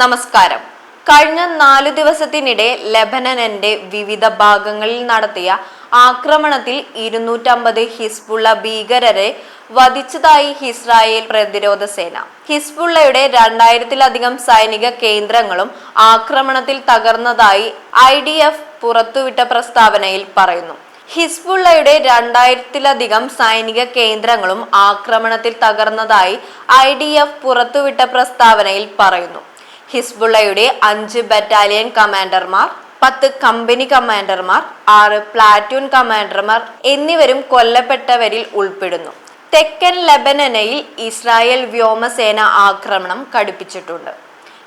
നമസ്കാരം. കഴിഞ്ഞ നാലു ദിവസത്തിനിടെ ലബനനന്റെ വിവിധ ഭാഗങ്ങളിൽ നടത്തിയ ആക്രമണത്തിൽ ഇരുന്നൂറ്റമ്പത് ഹിസ്ബുള്ള ഭീകരരെ വധിച്ചതായി ഇസ്രായേൽ പ്രതിരോധ സേന. ഹിസ്ബുള്ളയുടെ രണ്ടായിരത്തിലധികം സൈനിക കേന്ദ്രങ്ങളും ആക്രമണത്തിൽ തകർന്നതായി ഐ ഡി എഫ് പുറത്തുവിട്ട പ്രസ്താവനയിൽ പറയുന്നു. ഹിസ്ബുള്ളയുടെ രണ്ടായിരത്തിലധികം സൈനിക കേന്ദ്രങ്ങളും ആക്രമണത്തിൽ തകർന്നതായി ഐ ഡി എഫ് പുറത്തുവിട്ട പ്രസ്താവനയിൽ പറയുന്നു. ഹിസ്ബുള്ളയുടെ അഞ്ച് ബറ്റാലിയൻ കമാൻഡർമാർ പത്ത് കമ്പനി കമാൻഡർമാർ ആറ് പ്ലാറ്റൂൺ കമാൻഡർമാർ എന്നിവരും കൊല്ലപ്പെട്ടവരിൽ ഉൾപ്പെടുന്നു. തെക്കൻ ലെബനനയിൽ ഇസ്രായേൽ വ്യോമസേന ആക്രമണം കടുപ്പിച്ചിട്ടുണ്ട്.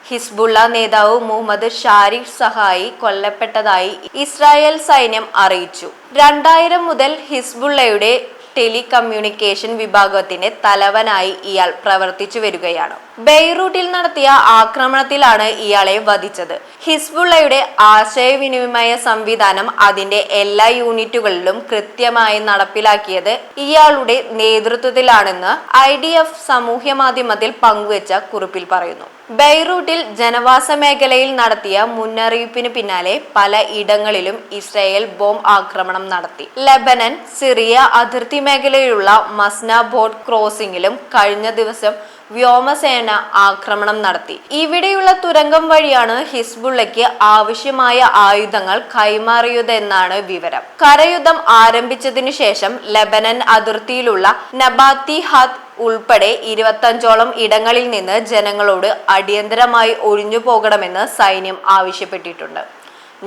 ഹിസ്ബുള്ള നേതാവ് മുഹമ്മദ് ഷാരിഫ് സഹായി കൊല്ലപ്പെട്ടതായി ഇസ്രായേൽ സൈന്യം അറിയിച്ചു. രണ്ടായിരം മുതൽ ഹിസ്ബുള്ളയുടെ ടെലികമ്മ്യൂണിക്കേഷൻ വിഭാഗത്തിന്റെ തലവനായി ഇയാൾ പ്രവർത്തിച്ചു വരികയാണ്. ബെയ്റൂട്ടിൽ നടത്തിയ ആക്രമണത്തിലാണ് ഇയാളെ വധിച്ചത്. ഹിസ്ബുള്ളയുടെ ആശയവിനിമയ സംവിധാനം അതിന്റെ എല്ലാ യൂണിറ്റുകളിലും കൃത്യമായി നടപ്പിലാക്കിയത് ഇയാളുടെ നേതൃത്വത്തിലാണെന്ന് ഐ ഡി എഫ് സാമൂഹ്യ മാധ്യമത്തിൽ പങ്കുവച്ച കുറിപ്പിൽ പറയുന്നു. ബെയ്റൂട്ടിൽ ജനവാസ മേഖലയിൽ നടത്തിയ മുന്നറിയിപ്പിന് പിന്നാലെ പല ഇടങ്ങളിലും ഇസ്രായേൽ ബോംബ് ആക്രമണം നടത്തി. ലെബനൻ സിറിയ അതിർത്തി മേഖലയിലുള്ള മസ്ന ബോട്ട് ക്രോസിംഗിലും കഴിഞ്ഞ ദിവസം വ്യോമസേന ആക്രമണം നടത്തി. ഇവിടെയുള്ള തുരങ്കം വഴിയാണ് ഹിസ്ബുള്ളയ്ക്ക് ആവശ്യമായ ആയുധങ്ങൾ കൈമാറിയതെന്നാണ് വിവരം. കരയുദ്ധം ആരംഭിച്ചതിനു ശേഷം ലെബനൻ അതിർത്തിയിലുള്ള നബാത്തി ഹത്ത് ഉൾപ്പെടെ ഇരുപത്തഞ്ചോളം ഇടങ്ങളിൽ നിന്ന് ജനങ്ങളോട് അടിയന്തരമായി ഒഴിഞ്ഞു പോകണമെന്ന് സൈന്യം ആവശ്യപ്പെട്ടിട്ടുണ്ട്.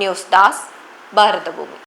ന്യൂസ് ഡാസ് ഭാരതഭൂമി.